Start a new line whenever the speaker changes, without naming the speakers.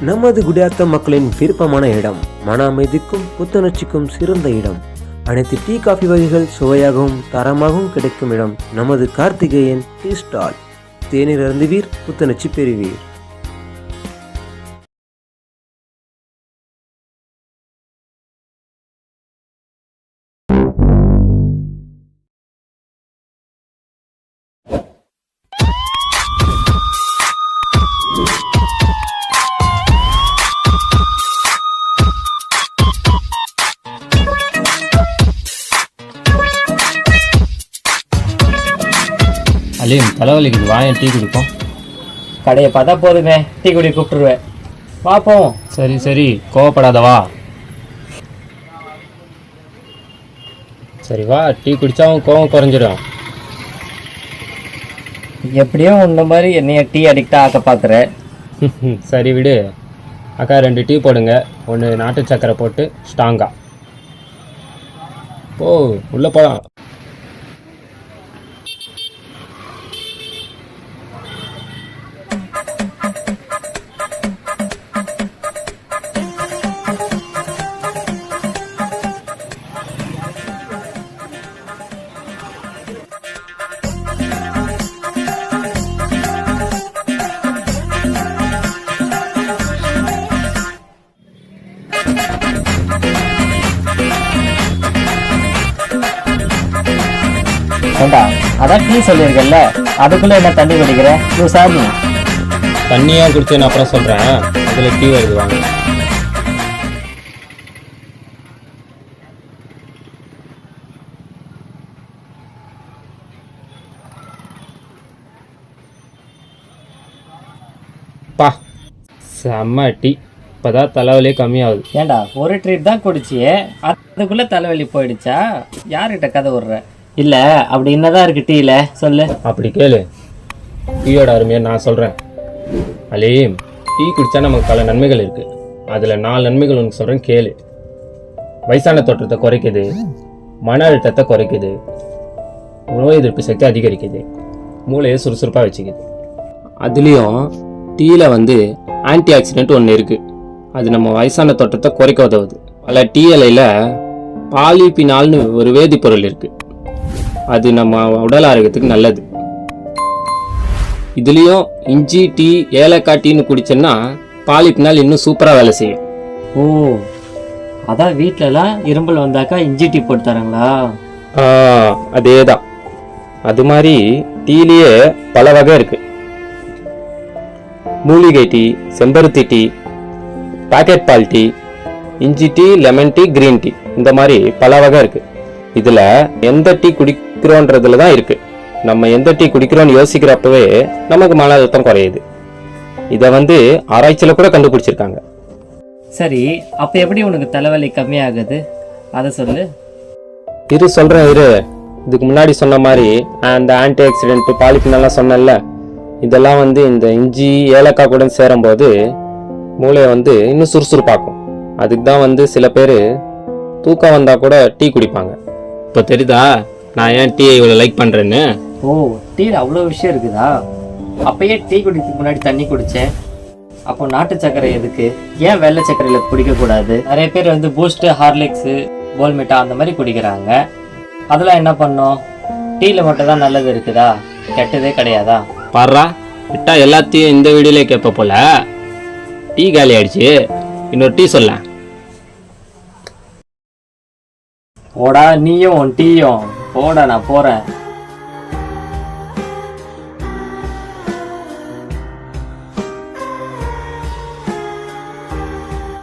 நமது குடியாத்த மக்களின் விருப்பமான இடம் மன அமைதிக்கும் புத்துணர்ச்சிக்கும் சிறந்த இடம். அனைத்து டீ காஃபி வகைகள் சுவையாகவும் தரமாகவும் கிடைக்கும் இடம் நமது கார்த்திகேயன் டீ ஸ்டால். தேநீர் அருந்துவீர் புத்துணர்ச்சி பெறுவீர்.
அலீம் தலைவலிக்குது. வாயன் டீ குடிப்போம்.
கடையை பார்த்தா போதுமே டீ குடி கூப்பிட்டுருவேன். பார்ப்போம்
சரி சரி. கோவப்படாத வா. சரி வா. டீ குடிச்சாவும் கோவம் குறைஞ்சிடும்.
எப்படியோ உன்ன மாதிரி என்னைய டீ அடிக்டா ஆக்க பார்க்குற
சரி விடு. அக்கா ரெண்டு டீ போடுங்க. ஒன்று நாட்டு சக்கரை போட்டு ஸ்ட்ராங்கா. ஓ உள்ளே போகலாம்
ஏண்டா அதான் டீ சொல்லியிருக்கேன்ல. அதுக்குள்ள என்ன தண்ணி குடிக்கிற? நீ சாமி.
தண்ணியாக குடிச்சு நான் அப்புறம் சொல்கிறேன் அதில் டீ வருது வாங்க. பா. செம்ம டீ இப்போதான் தலைவலியே கம்மியாகுது.
ஏண்டா ஒரு ட்ரிப் தான் குடிச்சியே. அதுக்குள்ள தலைவலி போயிடுச்சா? யார்கிட்ட கதை விடுற? இல்ல அப்படி என்னதான் இருக்கு டீல? சொல்லு.
அப்படி கேளு. டீயோட அருமையை நான் சொல்கிறேன் அலீம் டீ குடித்தா நமக்கு பல நன்மைகள் இருக்குது அதில் நாலு நன்மைகள் உனக்கு சொல்கிறேன் கேளு. வயசான தோற்றத்தை குறைக்குது. மன அழுத்தத்தை குறைக்குது. நோய் எதிர்ப்பு சக்தி அதிகரிக்குது. மூளையை சுறுசுறுப்பாக வச்சுக்குது. அதுலேயும் டீயில் வந்து ஆன்டி ஆக்சிடென்ட் ஒன்று இருக்குது அது நம்ம வயசான தோற்றத்தை குறைக்க உதவுது. பல டீ இலையில் பாலிபினால்னு ஒரு வேதிப்பொருள் இருக்குது அது நம்ம உடல் ஆரோக்கியத்துக்கு நல்லது. இதுலேயும் இஞ்சி டீ ஏலக்காய் டீன்னு குடிச்சோன்னா பாலிப்பினால் இன்னும் சூப்பராக வேலை செய்யும்.
ஓ அதான் வீட்லலாம் இரும்பல் வந்தாக்கா இஞ்சி டீ போட்டு தராங்களா?
அதே தான் அது மாதிரி டீலேயே பல வகை இருக்கு. மூலிகை டீ செம்பருத்தி டீ பாக்கெட் பால் டீ இஞ்சி tea lemon tea green tea இந்த மாதிரி பல வகை இருக்கு. இதுல எந்த டீ குடிக்கிறோன்றதுல தான் இருக்கு. நம்ம எந்த டீ குடிக்கிறோம்னு யோசிக்கிறப்பவே நமக்கு மன அழுத்தம் குறையுது. இதை வந்து ஆராய்ச்சியில கூட கண்டுபிடிச்சிருக்காங்க.
சரி அப்ப எப்படி உனக்கு தலைவலி கம்மியாகுது? அதை சொல்லு.
இரு சொல்றேன் இரு. இதுக்கு முன்னாடி சொன்ன மாதிரி அந்த ஆன்டி ஆக்சிடென்ட் பாலிபினெல்லாம் சொன்னேன்ல இதெல்லாம் வந்து இந்த இஞ்சி ஏலக்காய் கூட சேரும்போது மூளையை வந்து இன்னும் சுறுசுறுப்பாக்கும். அதுக்கு தான் வந்து சில பேர் தூக்கம் வந்தா கூட டீ குடிப்பாங்க. இப்போ தெரியுதா? நான் ஏன் டீ இவ்வளோ லைக் பண்றேன்னு?
ஓ டீல அவ்வளோ விஷயம் இருக்குதா? அப்பயே டீ குடிக்கிறதுக்கு முன்னாடி தண்ணி குடிச்சேன். அப்போ நாட்டு சர்க்கரை எதுக்கு? ஏன் வெள்ளை சர்க்கரையில குடிக்க கூடாது நிறைய பேர் வந்து பூஸ்ட் ஹார்லிக்ஸ் போல்மிட்டா அந்த மாதிரி குடிக்கிறாங்க. அதெல்லாம் என்ன பண்ணும்? டீல மட்டும் தான் நல்லது இருக்குதா? கெட்டதே கிடையாதா?
பாடுறா விட்டா எல்லாத்தையும் இந்த வீடியோலே கேட்ப போல. டீ காலி ஆயிடுச்சு. இன்னொரு டீ சொல்ல
போடா நீயும் டீயும். போடா நான் போகிறேன்